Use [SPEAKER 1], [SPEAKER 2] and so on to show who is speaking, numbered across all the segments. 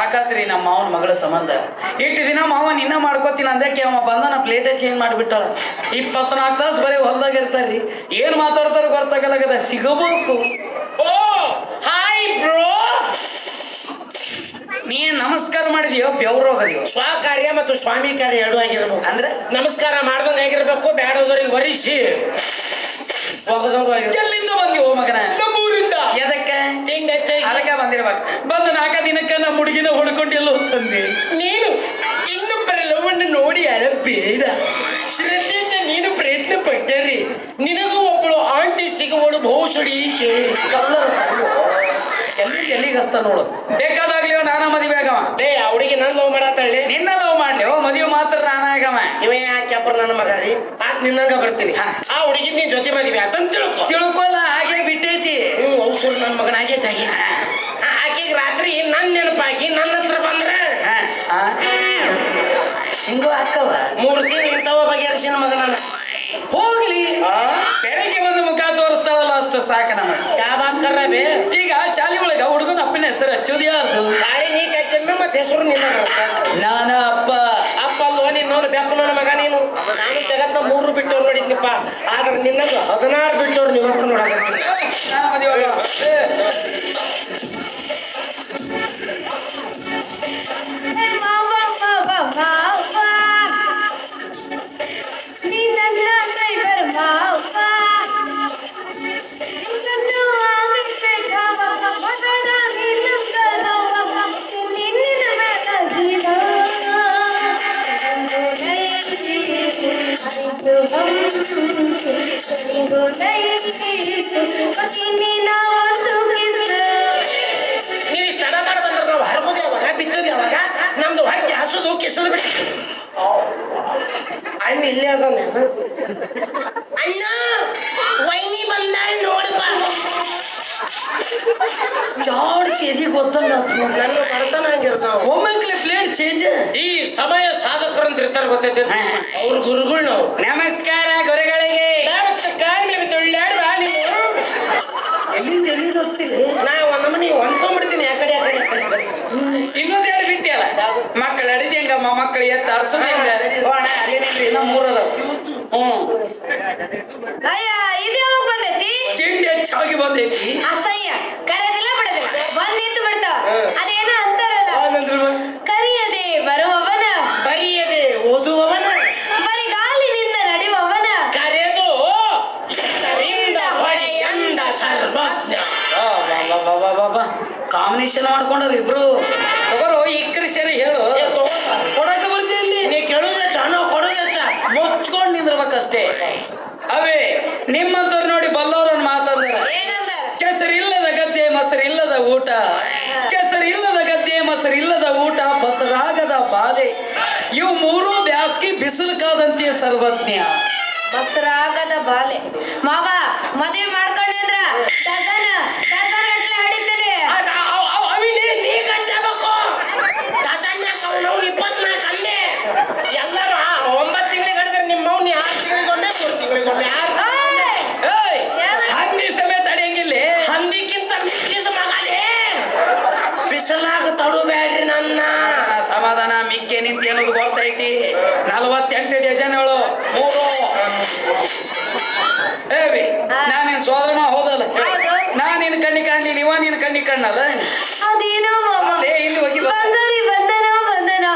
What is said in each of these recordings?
[SPEAKER 1] ಸಾಕಾತ್ರಿ ನಮ್ಮ ಮಾವನ ಮಗಳ ಸಂಬಂಧ. ಇಟ್ಟು ದಿನ ಮಾವ ನಿನ್ನ ಮಾಡ್ಕೋತೀನಿ ಅಂದಕ್ಕೆ ಅವ ಬಂದನ ಪ್ಲೇಟೇ ಚೇಂಜ್ ಮಾಡಿಬಿಟ್ಟಾಳ. ಇಪ್ಪತ್ನಾಲ್ಕು ತಾಸು ಬರೀ ಹೊಲ್ದಾಗ ಇರ್ತಾರ್ರಿ. ಏನು ಮಾತಾಡ್ತಾರ ಗೊತ್ತಾಗಲಾಗದ ಸಿಗಬೇಕು.
[SPEAKER 2] ಓ ಹಾಯ್ ಬ್ರೋ.
[SPEAKER 1] ನೀ ನಮಸ್ಕಾರ ಮಾಡಿದ್ಯೋ ಸ್ವ
[SPEAKER 2] ಕಾರ್ಯ ಮತ್ತು ಸ್ವಾಮಿ ಕಾರ್ಯ ಎರಡು ಆಗಿರ್ಬೇಕು.
[SPEAKER 1] ಅಂದ್ರೆ?
[SPEAKER 2] ನಮಸ್ಕಾರ ಮಾಡ್ದಂಗ ಆಗಿರ್ಬೇಕು ಬ್ಯಾಡೋದವ್ರಿಗೆ ವರಿಸಿ. ಆಗಿರ್ಬೇಕು
[SPEAKER 1] ಎಲ್ಲಿಂದ ಬಂದಿ ಓ ಮಗನ?
[SPEAKER 2] ನಮ್ಮೂರಿಂದ.
[SPEAKER 1] ಎದಕ್ಕೆ ಅದಕ್ಕೆ ಬಂದಿರ್ಬೇಕು. ಬಂದ ನಾಲ್ಕ ದಿನಕ್ಕ ನಮ್ಮ ಹುಡುಗಿನ ಹುಡ್ಕೊಂಡಿಲ್ಲ ತಂದೆ.
[SPEAKER 2] ನೀನು ಇನ್ನೊಬ್ಬರ ಲವನ್ನು ನೋಡಿ ಅಳಬೇಡ ಶ್ರದ್ಧೆಯಿಂದ ನೀನು ಪ್ರಯತ್ನ ಪಟ್ಟರಿ. ನಿನಗೂ ಒಬ್ಬಳು ಆಂಟಿ ಸಿಗುವಳು ಬಹುಸುಡಿ
[SPEAKER 1] ಕಲ್ಲರ್ ಎಲ್ಲಿ ಎಲ್ಲಿಗೆ ಹಸ್ತ ನೋಡು. ಬೇಕಾದಾಗ್ಲಿ ನಾನ ಮದುವೆ ಆಗವ.
[SPEAKER 2] ಡೇ ಆ ಹುಡುಗಿ ನಾನು ಲವ್ ಮಾಡತ್ತಳ್ಳಿ
[SPEAKER 1] ನಿನ್ನ ಲವ್ ಮಾಡ್ಲಿ. ಓ ಮದುವೆ ಮಾತ್ರ ನಾನಾಗವ
[SPEAKER 2] ಇವ ಯಾಕೆ ಅಪ್ಪ ನನ್ನ ಮಗ ರೀ? ಆತ್ ನಿನ್ನಂಗ ಬರ್ತೀನಿ. ಆ ಹುಡುಗಿ ನೀನ್ ಜೊತೆ ಮದುವೆ ಆತಂತ ತಿಳ್ಕೊ.
[SPEAKER 1] ತಿಳ್ಕೊಲ್ಲ ಹಾಗೆ ಬಿಟ್ಟೈತಿ.
[SPEAKER 2] ಹ್ಞೂ ಔಷಧ ನನ್ನ ಮಗನ ಆಗೈತೆ ಆಗೈತೆ ಆಕೆಗೆ ರಾತ್ರಿ ನೆನಪಾಕಿ ನನ್ನ ಹತ್ರ ಬಂದ್ರೆ
[SPEAKER 1] ಹಾಕವ ಹಿಂಗೂ ಅಕ್ಕವ
[SPEAKER 2] ಮೂರು ದಿನ ಇಂಥವ ಬಗೆಹರಿಸಿನ ಮಗ ನಾನು
[SPEAKER 1] ಹೋಗ್ಲಿ ಬೆಳಿಗ್ಗೆ ಬಂದು ಮುಖ ತೋರಿಸ್ತಾಳಲ್ಲ ಅಷ್ಟು ಸಾಕ ನಮ್ಮ
[SPEAKER 2] ಯಾವ ಕರ್ರಬೇ
[SPEAKER 1] ಈಗ ಶಾಲೆ ಒಳಗ ಹುಡುಗನ ಅಪ್ಪನ ಹೆಸರು ಹಚ್ಚೋದು ಯಾರ್ದು
[SPEAKER 2] ನೀ ಕಟ್ಟಿದ್ನ ಮತ್ತೆ ಹೆಸರು ನಿನ್ನ
[SPEAKER 1] ನಾನ ಅಪ್ಪ.
[SPEAKER 2] ಅಪ್ಪ ಅಲ್ವ ನೀನು? ಬೆಪ್ಪ ನನ್ನ ಮಗ ನೀನು? ನಾನು ಜಗತ್ತ ಮೂರು ಬಿಟ್ಟವ್ರು ನೋಡಿದ್ನಪ್ಪ. ಆದ್ರೆ ನಿನ್ನ ಹದಿನಾರು ಬಿಟ್ಟವ್ರು ನೀವತ್ತು ನೋಡಕತ್ತೀನಿ ಅಣ್ಣ ಇಲ್ಲೇ ಅದ ಅಣ್ಣ ವೈನಿ ಬಂದ ನೋಡಪ್ಪ.
[SPEAKER 1] ಜಾಡ್ಸಿ ಎದಿ ಗೊತ್ತಲ್ಲ.
[SPEAKER 2] ನನ್ನ ಬಡತನ ಹಂಗಿರ್ತಾವ
[SPEAKER 1] ಒಮ್ಮೆ ಪ್ಲೇಟ್ ಚೇಂಜ್
[SPEAKER 2] ಈ ಸಮಯ ಸಾಧಕರು ಅಂತ ಇರ್ತಾರೆ ಗೊತ್ತೈತೆ. ಅವ್ರ ಗುರುಗಳು ನಾವು.
[SPEAKER 1] ನಮಸ್ಕಾರ ಗುರುಗಳಿಗೆ. ಎಲ್ಲಿಂದ ಎಲ್ಲಿಗೆ ಹೋಗ್ತೀರಿ?
[SPEAKER 2] ನಾ ಒಂದ್ ನಮನಿ ಹೊಂದ್ಕೊಂಡ್ಬಿಡ್ತೀನಿ ಆ ಕಡೆ ಆ ಕಡೆ.
[SPEAKER 1] ಇನ್ನೊಂದು ಎರಡು ಬಿಟ್ಟಿಯಲ್ಲ ಮಕ್ಕಳು ಅಡಿದ ಹೆಂಗ? ಮಕ್ಕಳು ಎತ್ತ ಅರ್ಸೋದು ಹೆಂಗ ಹೋಣ ಇನ್ನ ಮೂರ್ ಅದಾವ. ಹ್ಮ್.
[SPEAKER 3] ಅಯ್ಯ ಇದು ಯಾವಾಗ ಬಂದೈತಿ?
[SPEAKER 1] ತಿಂಡಿ ಹೆಚ್ಚಾಗಿ ಬಂದೈತಿ. ಇವು ಮೂರೂ ಬ್ಯಾಸ್ಗಿ ಬಿಸಿಲು ಕಾದಂತೆ ಸರ್ವಜ್ಞ.
[SPEAKER 3] ಬಸ್ರಾಗದ ಬಾಲೆ. ಮಾವ ಮದುವೆ ಮಾಡ್ಕೊಂಡೆ ಅಂದ್ರ ಡಜನ್ ಡಜನ್ ಗಟ್ಲೆ ಹಡಿತೀನಿ
[SPEAKER 2] ಅವಿನೇ ನೀ ಗಂಟಬೇಕು ಡಜನ್ಯಾಕ ಅವ್ನವ್ನು ಇಪ್ಪತ್ನಾಲ್ಕು ಅಲ್ಲೇ ಎಲ್ಲರೂ ಆ ಒಂಬತ್ತು ತಿಂಗಳಿಗೆ ಗಡಿದ್ರೆ ನಿಮ್ಮ ಅವ್ನು ಆರು ತಿಂಗಳಿಗೊಮ್ಮೆ ಮೂರು ತಿಂಗಳಿಗೊಮ್ಮೆ ಆರು
[SPEAKER 3] ಏಯ್!
[SPEAKER 1] ಏಯ್ ಹಂದಿ ಸಮೇತ ಅಡಿಯಂಗಿಲ್ಲ
[SPEAKER 2] ಹಂದಿಕ್ಕಿಂತ ಮಿಕ್ಕಿದ ಮಗನೇ ಬಿಸಿಲಾಗ ತಡುಬೇಡ್ರಿ ನನ್ನ
[SPEAKER 1] ಸಮಾಧಾನ ಮಿಕ್ಕೆ ನಿಂತಿ ಗೊತ್ತೈತಿ ನಲವತ್ತೆಂಟು ಡಜನ್ಗಳು. ಮೂರು. ಏವಿ ನಾನೇನ್ ಸೋದರನ ಹೋದಲ್ಲ.
[SPEAKER 3] ನಾ
[SPEAKER 1] ನಿನ್ನ ಕಣ್ಣಿ ಕಾಣ್ಲಿಲ್ಲ ಇವ ನಿನ್ ಕಣ್ಣಿ ಕಣ್ಣಲ್ಲ
[SPEAKER 3] ಅದೇನೋ
[SPEAKER 1] ಲೇ, ಇಲ್ಲಿ ಹೋಗಿ
[SPEAKER 3] ಬಂಗಾರಿ ಬಂದನ ಬಂದನ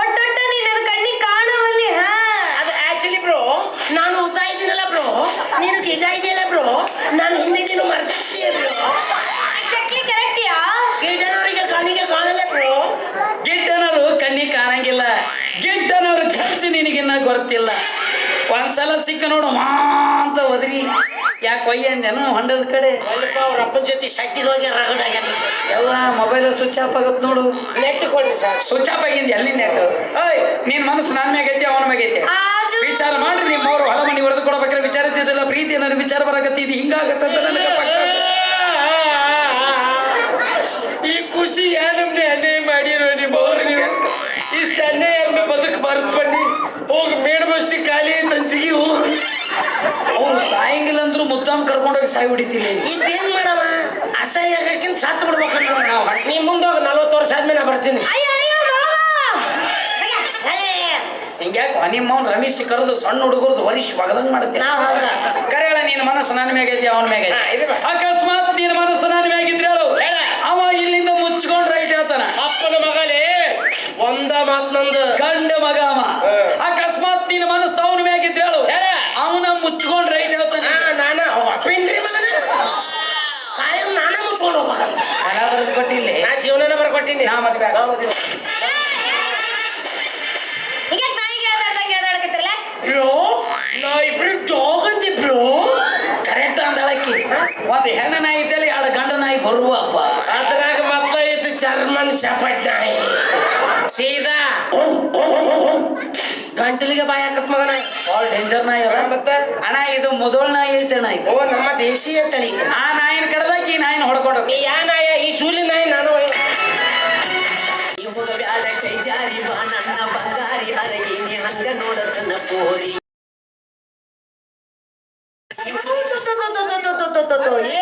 [SPEAKER 3] ಒಟ್ಟೊಟ್ಟ ನೀ ನನ್ನ ಕಣ್ಣಿಗೆ ಕಾಣವಲ್ಲಿ ಹಾ.
[SPEAKER 2] ಅದು ಆಕ್ಚುಲಿ ಬ್ರೋ ನಾನು ಉದ್ದ ಇದ್ದೀನಲ್ಲ ಬ್ರೋ ನೀನು ಗಿಡ ಇದೆಯಲ್ಲ ಬ್ರೋ ನಾನು ಹಿಂದೆ ನೀನು ಬ್ರೋ
[SPEAKER 1] ನಿನಗಿನ್ನ ಗೊತ್ತಿಲ್ಲ. ಒಂದ್ಸಲ ಸಿಕ್ಕ ನೋಡು ಮಾಂತ ಅಂತ ಒದರಿ. ಯಾಕೆ ಒಯ್ಯ ಅಂದೇನು ಹೊಂಡದ ಕಡೆ.
[SPEAKER 2] ಸ್ವಲ್ಪ ಅವ್ರ ಅಪ್ಪನ ಜೊತೆ ಶಕ್ತಿ ಹೋಗಿ ರಗಡ್ ಆಗ್ಯಾನ.
[SPEAKER 1] ಎಲ್ಲ ಮೊಬೈಲ್ ಸ್ವಿಚ್ ಆಫ್ ಆಗತ್ ನೋಡು.
[SPEAKER 2] ನೆಟ್ ಕೊಡ್ರಿ ಸರ್
[SPEAKER 1] ಸ್ವಿಚ್ ಆಫ್ ಆಗಿಂದ ಎಲ್ಲಿ ನೆಟ್ ಏಯ್ ನಿನ್ ಮನಸ್ಸು ನನ್ನ ಮ್ಯಾಗೈತಿ ಅವನ ಮ್ಯಾಗ
[SPEAKER 3] ಐತಿ?
[SPEAKER 1] ವಿಚಾರ ಮಾಡ್ರಿ ನಿಮ್ಮವ್ರು ಹೊಲ ಮನಿ ಹೊಡೆದು ಕೊಡಬೇಕ್ರೆ ವಿಚಾರ ಇದ್ದಿದ್ದಿಲ್ಲ ಪ್ರೀತಿ ನನ್ನ ವಿಚಾರ ಆಗತ್ತ ಅಂತ ನನಗೆ ಪಕ್ಕ.
[SPEAKER 2] ಈ ಖುಷಿ ಏನಮ್ನೆ ಅನ್ಯಾಯ ಮಾಡಿರೋ ಹೋಗಿ ಮೇಡ್ ಬಸ್ತಿ ಖಾಲಿ ತಂಚಿಗೆ ಹೋಗಿ.
[SPEAKER 1] ಅವ್ರು ಸಾಯಂಗಿಲ್ಲ ಅಂದ್ರು ಮುದ್ದಾಮ್ ಕರ್ಕೊಂಡೋಗಿ ಸಾಯಿ ಹೊಡಿತಿಲ್ಲ
[SPEAKER 2] ಇದೇನ್ ಮಾಡವ? ಅಸಹ್ಯ ಆಗಕ್ಕಿಂತ ಸತ್ತು ಬಿಡ್ಬೇಕು ನಾವು. ನೀ ಮುಂದೆ ಹೋಗಿ ನಲ್ವತ್ತು ವರ್ಷ ಆದ್ಮೇಲೆ ನಾ ಬರ್ತೀನಿ.
[SPEAKER 3] ಹಿಂಗ್ಯಾಕ ಅಯ್ಯೋ ಮಾವ
[SPEAKER 1] ಹಿಂಗ್ಯಾಕೆ ನಿಮ್ಮವ್ನ ರಮೇಶ್ ಕರೆದು ಸಣ್ಣ ಹುಡುಗರದು ವರಿಷ್ ಒಗದಂಗ್ ಮಾಡ್ತೀನಿ
[SPEAKER 2] ಹೌದಾ
[SPEAKER 1] ಕರೆಯಳ ನಿನ್ನ ಮನಸ್ಸು ನನ್ನ ಮ್ಯಾಗೈತಿ ಅವನ ಮ್ಯಾಗೈತಿ ಅಕಸ್ಮಾತ್ ನಿನ್ನ ಮನಸ್ಸು ನನ್ನ ಮ್ಯಾಗಿದ್ರೆ ಹೇಳು.
[SPEAKER 2] ಹೇಳ.
[SPEAKER 1] ಅವ ಇಲ್ಲಿಂದ ಮುಚ್ಕೊಂಡ್ ರೈಟ್ ಹೇಳ್ತಾನ.
[SPEAKER 2] ಅಪ್ಪನ ಮಗಲೇ ಒಂದ ಮಾತ್ ನಂದು.
[SPEAKER 1] ಗಂಡ ಮಗ ಅವ. ನಿನ್ನ ಮನಸ್ಸು ಅವನ ಮ್ಯಾಗಿದ್ರೆ ಹೇಳು. ಅವನ ಮುಚ್ಕೊಂಡ್ ರೈಟ್ ಹೇಳ್ತಾನೆ
[SPEAKER 2] ಹಾ, ನಾನ. ಅವ ಅಪ್ಪೇನ್ರಿ ಮಗನ. ಕಾಯಂ ನಾನ ಮುಚ್ಕೊಂಡು ಹೋಗ್ಬೇಕಂತ
[SPEAKER 1] ಹಣ ಬರೆದು ಕೊಟ್ಟಿಲ್ಲಿ.
[SPEAKER 2] ನಾ ಜೀವನನ ಬರ್ಕೊಟ್ಟಿನಿ
[SPEAKER 1] ನಾ ಮದ್ವೆ ಆಗೋದಿಲ್ಲ.
[SPEAKER 3] ಈಗ ನಾಯಿಗೆ ಹೇಳ್ದಾಡ್ದಂಗೆ ಹೇಳ್ದಾಡಕತ್ತಿರಲ್ಲ
[SPEAKER 2] ಬ್ರೋ ನಾ ಇಬ್ರು ಡಾಗ್ ಅಂತಿ ಬ್ರೋ
[SPEAKER 1] ಕರೆಕ್ಟ್ ಅಂದಳಕ್ಕಿ ಒಂದು ಹೆಣ್ಣ ನಾಯಿ ಇದ್ದಲ್ಲಿ ಎರಡು ಗಂಡ ನಾಯಿ ಬರುವಪ್ಪ.
[SPEAKER 2] ಅದ್ರಾಗ ಮತ್ತ ಇದು ಜರ್ಮನ್ ನಾಯಿ. ಸೀದಾ. ಗಂಟಲಿಗೆ ಬಾಯ್ ಹಾಕತ್ ಮಗನ
[SPEAKER 1] ಭಾಳ ಡೇಂಜರ್ ನಾಯಿ ಅಲ್ಲ
[SPEAKER 2] ಮತ್ತೆ
[SPEAKER 1] ಅಣ್ಣ ಇದು ಮೊದಲ ನಾಯಿ ಐತೆ ಅಣ್ಣ ಇದು
[SPEAKER 2] ಓ ನಮ್ಮ ದೇಶೀಯ ತಳಿ
[SPEAKER 1] ಆ ನಾಯಿನ ಕಡ್ದಾಕಿ ಈ ನಾಯಿನ ಹೊಡ್ಕೊಂಡು
[SPEAKER 2] ನೀ ಯಾ ನಾಯ ಈ ಚೂಲಿ ನಾಯಿ ನಾನು
[SPEAKER 4] ಕೈ ಜಾರಿ ಬಾ ನನ್ನ ಬಂಗಾರಿ ಹರಗಿ ನೀ ಹಂಗ ನೋಡತನ ಪೋರಿ
[SPEAKER 5] ಏನು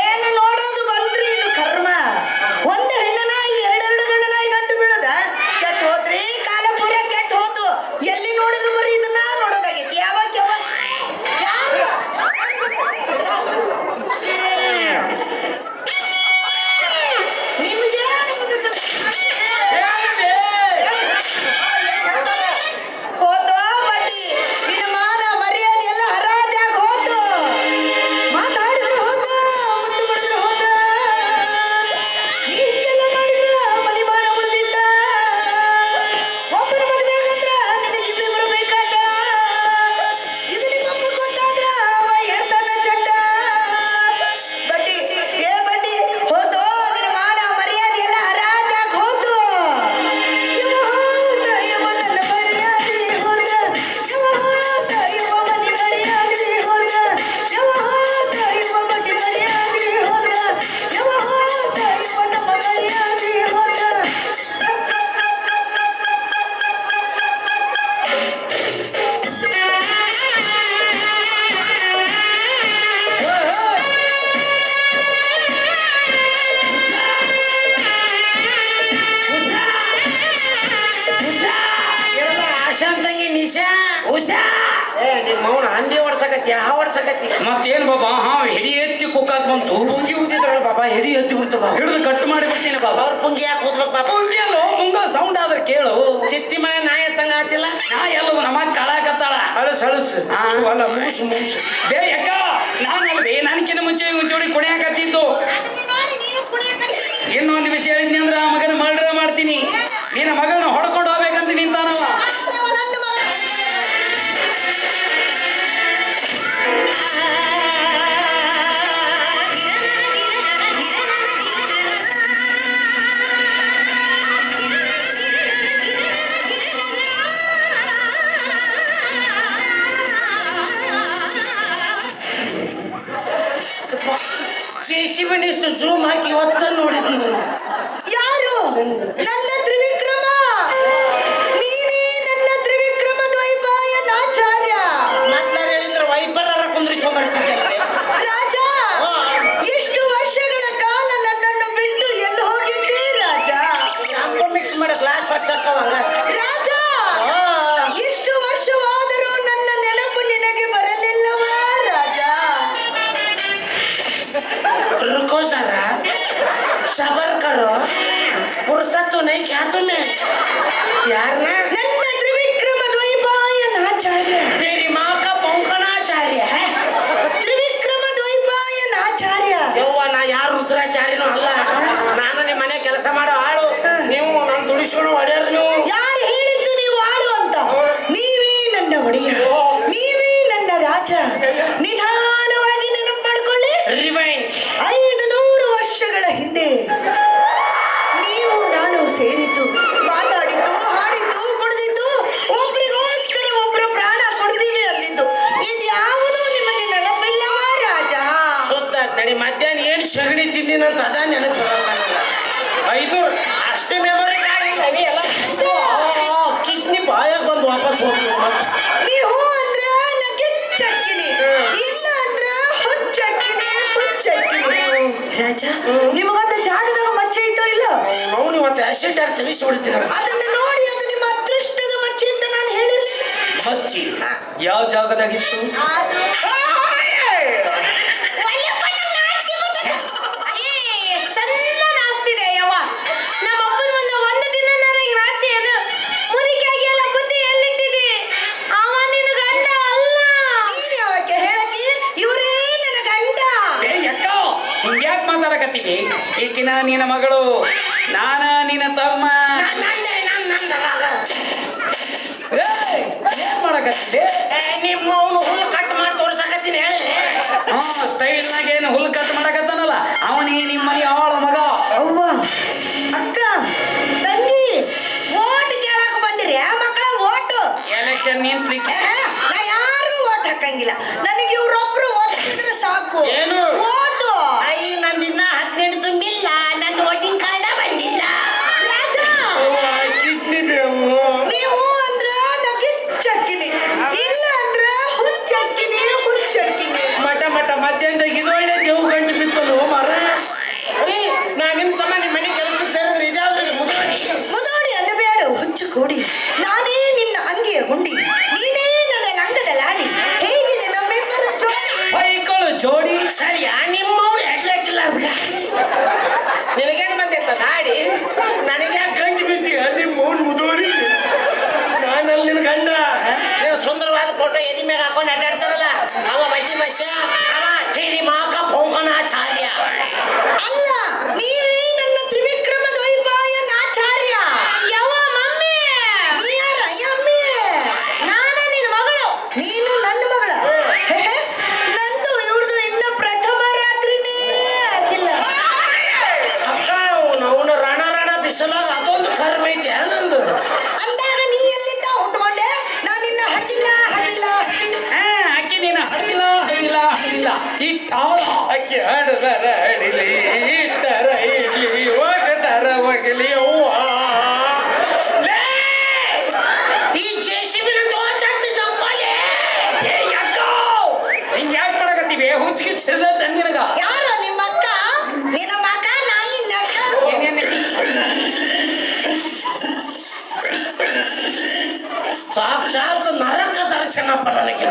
[SPEAKER 2] ಅಳಸ್ ಅಳಸ್. ಅಲ್ಲ ಮೂಸು ಮೂಸು.
[SPEAKER 1] ಅಕ್ಕ ನಾನು ನಾನಲ್ವೇ ನನ್ಕಿನ್ನ ಮುಂಚೆ ಇವ್ನ್ ಜೋಡಿ ಕುಣಿಯಾಕತ್ತಿದ್ದು. ಇನ್ನೊಂದು ವಿಷಯ ಹೇಳಿದ್ನಿ ಅಂದ್ರೆ ಆ ಮಗನ ಮರ್ಡರ್ ಮಾಡ್ತೀನಿ. ನಿನ್ನ ಮಗಳನ್ನ
[SPEAKER 2] ಜೇಸಿಬನಿಷ್ಟು ಜೂಮ್ ಹಾಕಿ ಒತ್ತ ನೋಡಿದ್ನು.
[SPEAKER 5] ಯಾರು? ನನ್ನ ತ್ರಿವಿಕ್ರಮ
[SPEAKER 2] फुर्सत तो नहीं क्या तुम्हें यार ना
[SPEAKER 5] ನನ್ನ ತ್ರಿವಿಕ್ರಮ ದ್ವೈಪಾಯ ನಾಚಾರ್ಯ
[SPEAKER 2] तेरी माँ का पौंकणाचार्य है
[SPEAKER 5] ತ್ರಿವಿಕ್ರಮ ದ್ವೈಪಾಯ ನಾಚಾರ್ಯ
[SPEAKER 2] ಯವ್ವ ನಾ ಯಾರು ರುದ್ರಾಚಾರ್ಯನೂ ಅಲ್ಲ ನಾನು ನಿಮ್ಮ ಮನೆ ಕೆಲಸ ಮಾಡೋ ಆಳು ನೀವು ನಾನು ದುಡಿಸ್ಕೊಂಡು ಹೊಡೆಯೋರು
[SPEAKER 5] ನಿಮಗೊಂದು ಜಾಗದಾಗ ಮಚ್ಚೆ ಇತ್ತು ಇಲ್ಲ
[SPEAKER 2] ಅವನು ಇವತ್ತು ಆಸಿಡ್ ಆಗಿ ತೆಗಿಸಿ ಹೊಡಿತೀನಿ
[SPEAKER 5] ಅದನ್ನ ನೋಡಿ ಅದು ನಿಮ್ಮ ಅದೃಷ್ಟದ ಮಚ್ಚಿ ಅಂತ ನಾನು ಹೇಳಿರ್ಲಿಲ್ಲ
[SPEAKER 1] ಮಚ್ಚಿ ಯಾವ ಜಾಗದಾಗಿತ್ತು
[SPEAKER 3] ನಿನ್ನ
[SPEAKER 1] ಮಗಳು ನಾನ ನಿನ್ನ ತಮ್ಮ. ಏನ್ ಮಾಡಕತ್ತಿದೆ
[SPEAKER 2] ನಿಮ್ಮ ಹುಲ್ಲು ಕಟ್ ಮಾಡಿ ತೋರ್ಸಕತ್ತೀನಿ ಹೇಳಿ.
[SPEAKER 1] ಹಾ ಸ್ಟೈಲ್ನಾಗ ಏನು ಹುಲ್ಲು ಕಟ್ ಮಾಡಕತ್ತಾನಲ್ಲ ಅವನಿಗೆ ನಿಮ್ಮ ಮನೆ ಅವಳ ಮಗ.
[SPEAKER 5] ಅವ್ವ ಅಕ್ಕ ತಂಗಿ ಓಟ್ ಕೇಳಕ್ ಬಂದಿರಿ ಮಕ್ಕಳ ಓಟು.
[SPEAKER 1] ಎಲೆಕ್ಷನ್ ನಿಂತ್ಲಿಕ್ಕೆ
[SPEAKER 5] ನಾ ಯಾರಿಗೂ ಓಟ್ ಹಾಕಂಗಿಲ್ಲ. ನನಗೆ ಇವ್ರೊಬ್ರು ಓದಿದ್ರೆ ಸಾಕು.
[SPEAKER 2] ಏನು?
[SPEAKER 5] ಕೊಡಿ. ನಾನೇ ನಿನ್ನ ಅಂಗಿಯ ಗುಂಡಿ.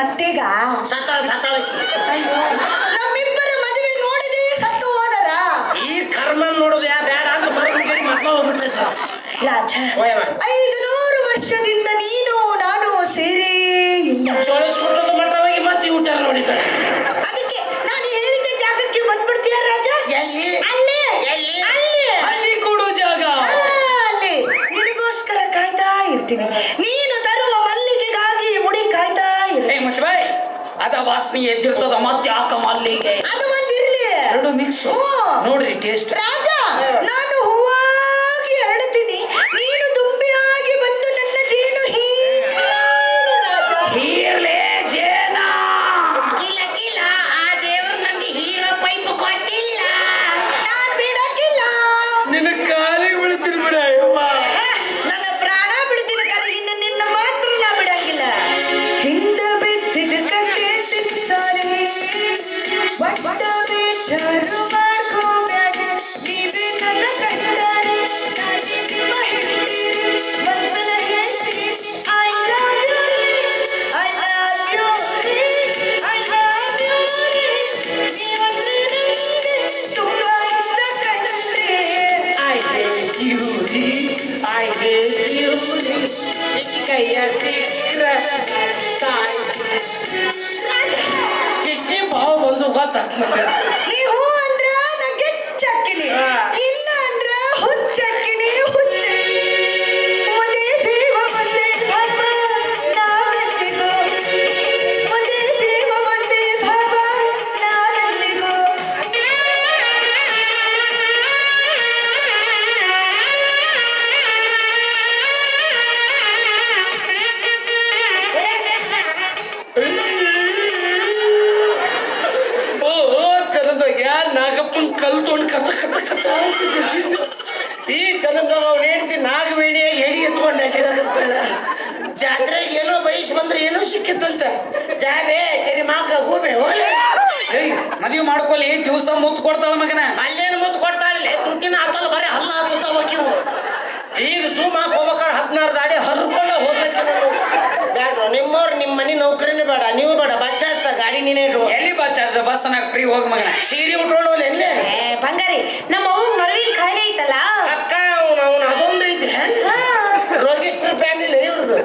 [SPEAKER 5] ಮತ್ತೀಗ ನಮ್ಮಿಬ್ಬರ ಮದುವೆ ನೋಡಿದೆ ಸತ್ತು ಹೋದರ?
[SPEAKER 2] ಈ ಕರ್ಮ ನೋಡೋದು ಬೇಡ ಅಂತ
[SPEAKER 5] ರಾಜ ಐದು ನೂರು ವರ್ಷದಿಂದ ನೀನು ನಾನು ಸೇರಿ
[SPEAKER 2] ಮಟ್ಟವಾಗಿ ಊಟ
[SPEAKER 5] ಅದಕ್ಕೆ ಬಂದ್ಬಿಡ್ತೀಯ ರಾಜ? ಅಲ್ಲಿ. ಅಲ್ಲಿ. ಕಾಯ್ತಾ ಇರ್ತೀನಿ. ನೀನು
[SPEAKER 1] ಅದ ವಾಸನೆ ಎದ್ದಿರ್ತದ ಮತ್ತೆ ಹಾಕಮ್ಮ ಅಲ್ಲಿಗೆ?
[SPEAKER 5] ಅದು
[SPEAKER 1] ಎರಡು ಮಿಕ್ಸ್ ನೋಡ್ರಿ ಟೇಸ್ಟ್
[SPEAKER 2] ಸಿಕ್ಕಿತ್ತಂತ ಜಾಬೆ ತೆರಿ ಮಾಕ ಹೋಬೆ ಹೋಲೆ.
[SPEAKER 1] ಮದುವೆ ಮಾಡ್ಕೊಳ್ಳಿ ದಿವಸ ಮುತ್ತು ಕೊಡ್ತಾಳ ಮಗನ.
[SPEAKER 2] ಅಲ್ಲೇನು ಮುತ್ತು ಕೊಡ್ತಾಳೆ ತುಟ್ಟಿನ ಹಾಕಲ್ಲ ಬರೀ ಹಲ್ಲ ಹಾಕುತ್ತಾವ ಕಿವು ಈಗ ಸುಮ್ಮ ಹೋಗ್ಬೇಕಾದ್ರೆ ಹದಿನಾರು ದಾಡಿ ಹರ್ಕೊಂಡ ಹೋಗ್ಬೇಕು ಬ್ಯಾಡ್ರು ನಿಮ್ಮವ್ರು ನಿಮ್ಮ ಮನೆ ನೌಕರಿನೇ ಬೇಡ ನೀವು ಬೇಡ ಬಸ್ ಚಾರ್ಜ್ ಗಾಡಿ ನೀನೇ ಇಡು
[SPEAKER 1] ಎಲ್ಲಿ ಬಸ್ ಚಾರ್ಜ್? ಬಸ್ನಾಗ ಫ್ರೀ ಹೋಗ ಮಗನ.
[SPEAKER 2] ಸೀರೆ ಉಟ್ಕೊಂಡು ಎಲ್ಲೇ?
[SPEAKER 3] ಏ ಬಂಗಾರಿ ನಮ್ಮ ಅವ್ನ ಮರವಿನ ಖಾಲಿ ಐತಲ್ಲ?
[SPEAKER 2] ಅಕ್ಕ ಅವ್ನು ಅವ್ನು ಅದೊಂದು ಐತೆ.
[SPEAKER 3] ಹಾ.
[SPEAKER 2] ರೋಗಿಷ್ಟ್ರ ಫ್ಯಾಮಿಲಿ ಇವ್ರದ್ದು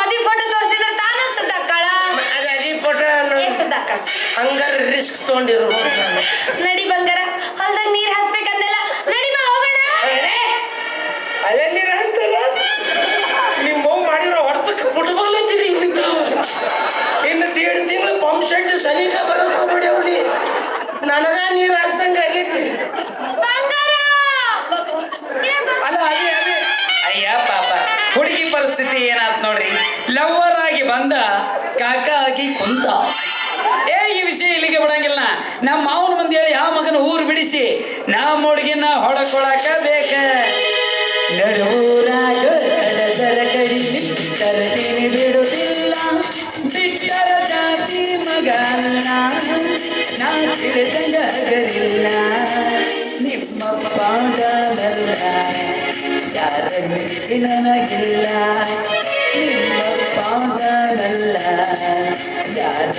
[SPEAKER 3] ಮದ್ವಿ ಫೋಟೋ ತೋರಿಸಿದ್ರೆ ತಾನ ಸುದ್ದಾಕಳ
[SPEAKER 2] ಅದು ಅದಿ ಪಟ
[SPEAKER 3] ಏ ಸುದ್ದಾಕ
[SPEAKER 2] ಹಂಗಾರ ರಿಸ್ಕ್ ತಗೊಂಡಿರ್ಬೋದು ನಾನು
[SPEAKER 3] ನಡಿ ಬಂಗಾರ ಹೊಲ್ದಾಗ ನೀರ್ ಹಾಸ್ಬೇಕಂದಲ್ಲ ನಡಿ ಮಾ ಹೋಗೋಣ.
[SPEAKER 2] ಅದೇ ನೀರು ಹಚ್ತಲ್ಲ ನಿಮ್ಮ ಮೌ ಮಾಡಿರೋ ಹೊರತಕ್ಕೆ ಫುಟ್ಬಾಲ್ ಅಂತಿದೆ ಇನ್ನು ದೇಡ್ ತಿಂಗಳು ಪಂಪ್ ಸೆಟ್ ಸನಿಕ ಬರೋದು ಹೋಗ್ಬೇಡಿ ಅವಳಿ ನನಗ ನೀರು ಹಚ್ದಂಗೆ ಆಗೈತಿ.
[SPEAKER 1] ಅಲ್ಲ ಅದೇ ಅದೇ. ಅಯ್ಯ ಪಾಪ. ಹುಡುಗಿ ಪರಿಸ್ಥಿತಿ ಏನಾತ್ ನೋಡ್ರಿ? ಲವ್ವರ್ ಆಗಿ ಬಂದ ಕಾಕ ಆಗಿ ಕುಂತ ಏ ಈ ವಿಷಯ ಇಲ್ಲಿಗೆ ಬಿಡಂಗಿಲ್ಲ ನಮ್ಮ ಮಾವನ ಮಂದಿ ಹೇಳಿ ಯಾವ ಮಗನ ನಾ ಮುಡುಗಿನ ಹೊಡಕೊಳಕ ಬೇಕ. ನಡುವೂರಾಗ ಕಡದರ ಕಡಿ ತರತೀನಿ ಬಿಡುತ್ತಿಲ್ಲ ಬಿಟ್ಟರ ನಿಮ್ಮ ನನಗಿಲ್ಲ. ನಿಮ್ಮ ಯಾರ